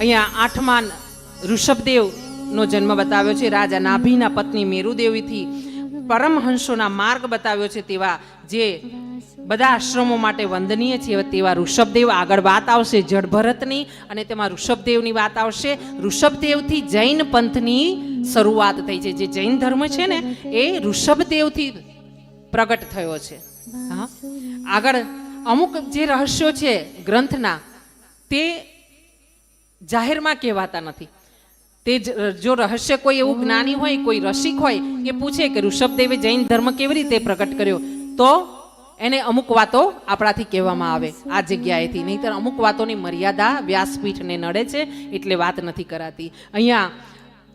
અહીંયા આઠમાન ઋષભદેવનો જન્મ બતાવ્યો છે. રાજા નાભીના પત્ની મેરુદેવીથી પરમહંસોના માર્ગ બતાવ્યો છે તેવા જે બધા આશ્રમો માટે વંદનીય છે. તેવા ઋષભદેવ આગળ વાત આવશે જળભરતની અને તેમાં ઋષભદેવની વાત આવશે. ઋષભદેવથી જૈન પંથની શરૂઆત થઈ છે. જે જૈન ધર્મ છે ને, એ ઋષભદેવથી પ્રગટ થયો છે. હા. આગળ અમુક જે રહસ્યો છે ગ્રંથના, તે જાહેરમાં કહેવાતા નથી. તે જ રહસ્ય કોઈ એવું જ્ઞાની હોય, કોઈ રસિક હોય કે પૂછે કે ઋષભદેવે જૈન ધર્મ કેવી રીતે પ્રગટ કર્યો, તો એને અમુક વાતો આપણાથી કહેવામાં આવે, આ જગ્યાએથી. નહીંતર અમુક વાતોની મર્યાદા વ્યાસપીઠને નડે છે, એટલે વાત નથી કરાતી. અહીંયા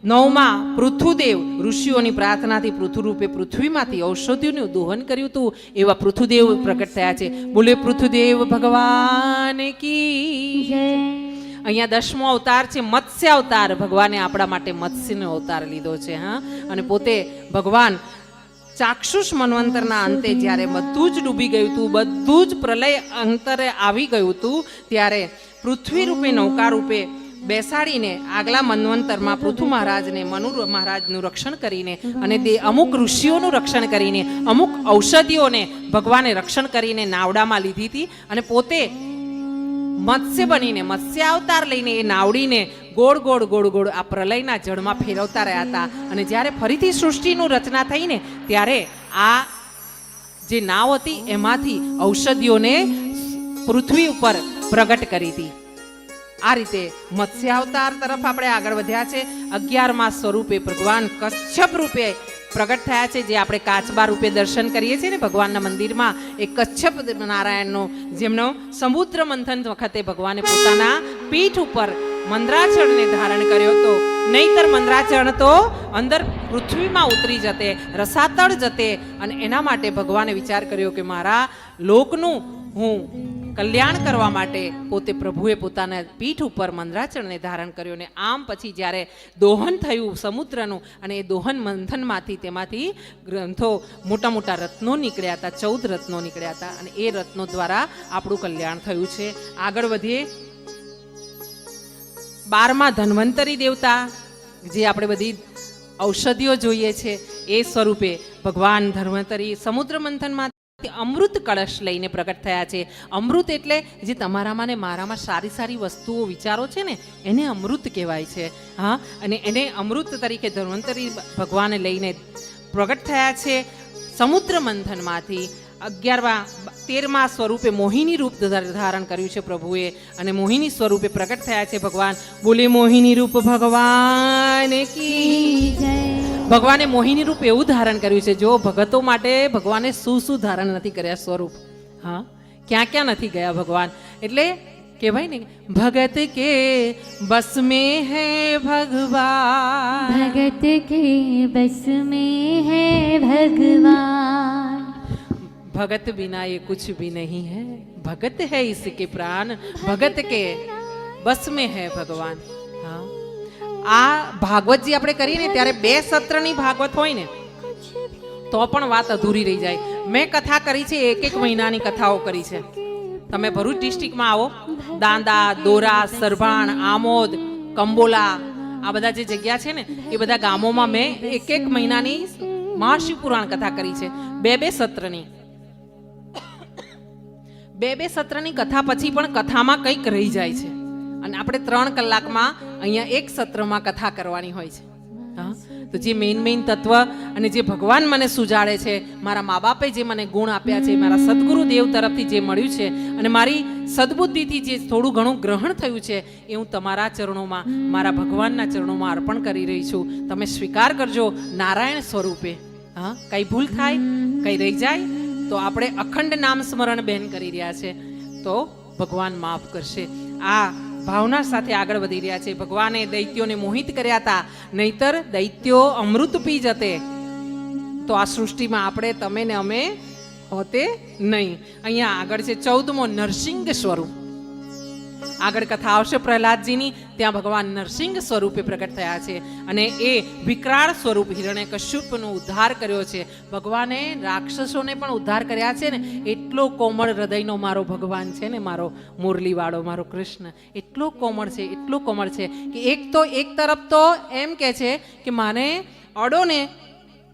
નવમાં પૃથુદેવ, ઋષિઓની પ્રાર્થનાથી પૃથુરૂપે પૃથ્વીમાંથી ઔષધિઓનું દોહન કર્યું હતું, એવા પૃથુદેવ પ્રગટ થયા છે. બોલે, પૃથુદેવ ભગવાન કી અહીંયા દસમો અવતાર છે, મત્સ્ય અવતાર. ભગવાને આપણા માટે મત્સ્યનો અવતાર લીધો છે, હા. અને પોતે ભગવાન ચાક્ષુષ મન્વંતરના અંતે જ્યારે બધું જ ડૂબી ગયું હતું બધું જ પ્રલય અંતરે આવી ગયું હતું ત્યારે પૃથ્વી રૂપે, નૌકા રૂપે બેસાડીને આગલા મન્વંતરમાં પૃથુ મહારાજને મનુ મહારાજનું રક્ષણ કરીને અને તે અમુક ઋષિઓનું રક્ષણ કરીને, અમુક ઔષધિઓને ભગવાને રક્ષણ કરીને નાવડામાં લીધી હતી અને પોતે મત્સ્ય બનીને, મત્સ્ય અવતાર લઈને એ નાવડીને ગોળ ગોળ ગોળ ગોળ આ પ્રલયના જળમાં ફેરવતા રહ્યા હતા. અને જ્યારે ફરીથી સૃષ્ટિનું રચના થઈને ત્યારે આ જે નાવ હતી એમાંથી ઔષધિઓને પૃથ્વી ઉપર પ્રગટ કરી હતી. આ રીતે મત્સ્ય અવતાર તરફ આપણે આગળ વધ્યા છે. અગિયારમાં સ્વરૂપે ભગવાન કચ્છપ રૂપે પ્રગટ થયા છે, જે આપણે કાચબા રૂપે દર્શન કરીએ છીએ ને ભગવાનના મંદિરમાં, એ કચ્છપ નારાયણનો જેમનો સમુદ્ર મંથન વખતે ભગવાને પોતાના પીઠ ઉપર મંદ્રાચળને ધારણ કર્યો હતો. નહીતર મંદ્રાચરણ તો અંદર પૃથ્વીમાં ઉતરી જતે, રસાતળ જતે અને એના માટે ભગવાને વિચાર કર્યો કે મારા લોકનું હું કલ્યાણ કરવા માટે પોતે પ્રભુએ પોતાના પીઠ ઉપર મંદ્રાચળને ધારણ કર્યો ને આમ પછી જ્યારે દોહન થયું સમુદ્રનું અને એ દોહન મંથનમાંથી તેમાંથી ગ્રંથો, મોટા મોટા રત્નો નીકળ્યા હતા, ચૌદ રત્નો નીકળ્યા હતા અને એ રત્નો દ્વારા આપણું કલ્યાણ થયું છે. આગળ વધીએ. બારમા ધન્વંતરી દેવતા, જે આપણે બધી ઔષધિઓ જોઈએ છે, એ સ્વરૂપે ભગવાન ધન્વંતરી સમુદ્ર મંથનમાં અમૃત કળશ લઈને પ્રગટ થયા છે. અમૃત એટલે જે તમારામાં ને મારામાં સારી સારી વસ્તુઓ, વિચારો છે ને, એને અમૃત કહેવાય છે. હા, અને એને અમૃત તરીકે ધન્વંતરી ભગવાન લઈને પ્રગટ થયા છે સમુદ્ર મંથનમાંથી. અગિયારમા, તેરમા સ્વરૂપે મોહિની રૂપ ધારણ કર્યું છે પ્રભુએ અને મોહિની સ્વરૂપે પ્રગટ થયા છે ભગવાન. બોલે મોહિની રૂપ ભગવાન કી ભગવાને મોહિની રૂપ એવું ધારણ કર્યું છે જો ભગતો માટે ભગવાને શું શું ધારણ નથી કર્યા સ્વરૂપ હા ક્યાં ક્યાં નથી ગયા ભગવાન એટલે કહેવાય ને ભગત કે બસ મેં હે ભગવાન भगत के बस में है भगवान भगत बिना ये कुछ भी नहीं है भगत है इसके प्राण भगत के बस में है ભગવાન હા આ ભાગવતજી આપણે કરીએ ને, ત્યારે બે સત્રની ભાગવત હોય ને, તો પણ વાત અધૂરી રહી જાય. મેં કથા કરી છે, એક એક મહિનાની કથાઓ કરી છે. તમે ભરૂચ ડિસ્ટ્રિક્ટમાં આવો. દાંદા, દોરા, સરભાણ, આમોદ, કંબોલા, આ બધા જે જગ્યા છે ને, એ બધા ગામોમાં મેં એક એક મહિનાની મહાશિવ પુરાણ કથા કરી છે. બે બે સત્રની. બે બે સત્રની કથા પછી પણ કથામાં કંઈક રહી જાય છે. અને આપણે ત્રણ કલાકમાં અહીંયા એક સત્રમાં કથા કરવાની હોય છે. હા? તો જે મેઇન મેઇન તત્વ અને જે ભગવાન મને સુજાડે છે, મારા મા બાપે જે મને ગુણ આપ્યા છે, મારા સદગુરુ દેવ તરફથી જે મળ્યું છે અને મારી સદબુદ્ધિથી જે થોડું ઘણું ગ્રહણ થયું છે, એ હું તમારા ચરણોમાં, મારા ભગવાનના ચરણોમાં અર્પણ કરી રહી છું. તમે સ્વીકાર કરજો નારાયણ સ્વરૂપે. હા? કઈ ભૂલ થાય? કઈ રહી જાય? તો આપણે અખંડ નામ સ્મરણ બેન કરી રહ્યા છે. તો ભગવાન માફ કરશે. આ ભાવના સાથે આગળ વધી રહ્યા છે. ભગવાને દૈત્યોને મોહિત કર્યા હતા. નહીતર દૈત્યો અમૃત પી જતે. તો આ સૃષ્ટિમાં આપણે તમે ને અમે હોતે નહીં. અહીંયા આગળ છે ચૌદમો નરસિંહ સ્વરૂપ. આગળ કથા આવશે પ્રહલાદજીની. ત્યાં ભગવાન નરસિંહ સ્વરૂપે પ્રગટ થયા છે અને એ વિકરાળ સ્વરૂપ હિરણ્ય કશ્યપનો ઉદ્ધાર કર્યો છે. ભગવાને રાક્ષસોને પણ ઉદ્ધાર કર્યા છે ને? એટલો કોમળ હૃદયનો મારો ભગવાન છે ને મારો મુરલીવાળો, મારો કૃષ્ણ. એટલો કોમળ છે, એટલો કોમળ છે કે એક તો એક તરફ તો એમ કહે છે કે માને અડો ને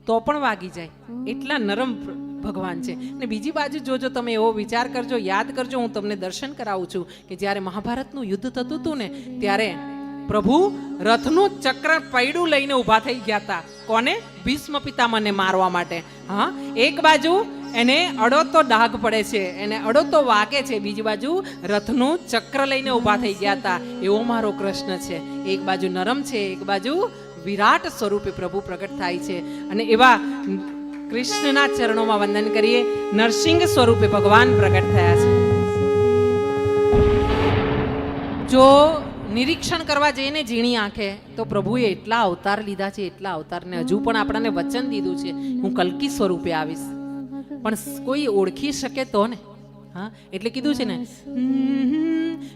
તો પણ વાગી જાય. એટલા નરમ ભગવાન છે. ને બીજી બાજુ જોજો તમે એવો વિચાર કરજો, યાદ કરજો, હું તમને દર્શન કરાવું છું કે જ્યારે મહાભારતનું યુદ્ધ થતું હતું ને, ત્યારે પ્રભુ રથનું ચક્ર પૈડું લઈને ઊભા થઈ ગયા હતા. કોને? ભીષ્મ પિતામહને મારવા માટે. હા? એક બાજુ એને અડોતો ડાઘ પડે છે, એને અડોતો વાગે છે, બીજી બાજુ રથનું ચક્ર લઈને ઊભા થઈ ગયા હતા. એવો મારો કૃષ્ણ છે. એક બાજુ નરમ છે, એક બાજુ વિરાટ સ્વરૂપે પ્રભુ પ્રગટ થાય છે. અને એવા કૃષ્ણના ચરણોમાં વંદન કરીએ. નરસિંહ સ્વરૂપે ભગવાન પ્રગટ થયા છે. જો નિરીક્ષણ કરવા જઈને ઝીણી આંખે, તો પ્રભુએ એટલા અવતાર લીધા છે, એટલા અવતારને હજુ પણ આપણને વચન દીધું છે. હું કલ્કી સ્વરૂપે આવીશ. પણ કોઈ ઓળખી શકે તો ને? હા, એટલે કીધું છે ને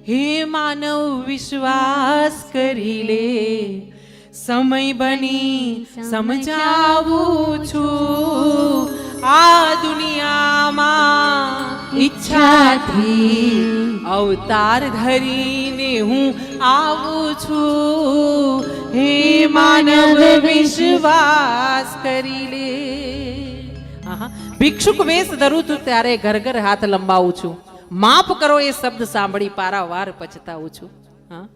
હે માનવ વિશ્વાસ કરી લે. સમય બની સમજાવું છું. આ દુનિયામાં ઈચ્છાથી અવતાર ધરીને હું આવું છું. હે માનવ વિશ્વાસ કરી લે. ભિક્ષુક વેશ ધરું છું ત્યારે ઘર ઘર હાથ લંબાવું છું. માફ કરો એ શબ્દ સાંભળી પારાવાર પછતાવું છું. હા.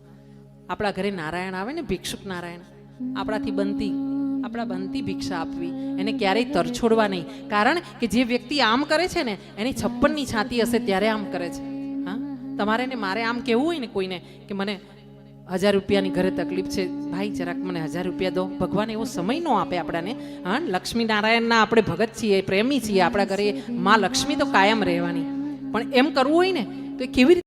આપણા ઘરે નારાયણ આવે ને, ભિક્ષુક નારાયણ, આપણાથી બનતી, આપણા બનતી ભિક્ષા આપવી. એને ક્યારેય તરછોડવા નહીં. કારણ કે જે વ્યક્તિ આમ કરે છે ને, એની છપ્પનની છાતી હશે ત્યારે આમ કરે છે. હા? તમારે ને મારે આમ કહેવું હોય ને કોઈને કે મને હજાર રૂપિયાની ઘરે તકલીફ છે, ભાઈ જરાક મને હજાર રૂપિયા દો. ભગવાન એવો સમય નો આપે આપણાને. હા? લક્ષ્મી નારાયણના આપણે ભગત છીએ, પ્રેમી છીએ, આપણા ઘરે માં લક્ષ્મી તો કાયમ રહેવાની. પણ એમ કરવું હોય ને, તો કેવી રીતે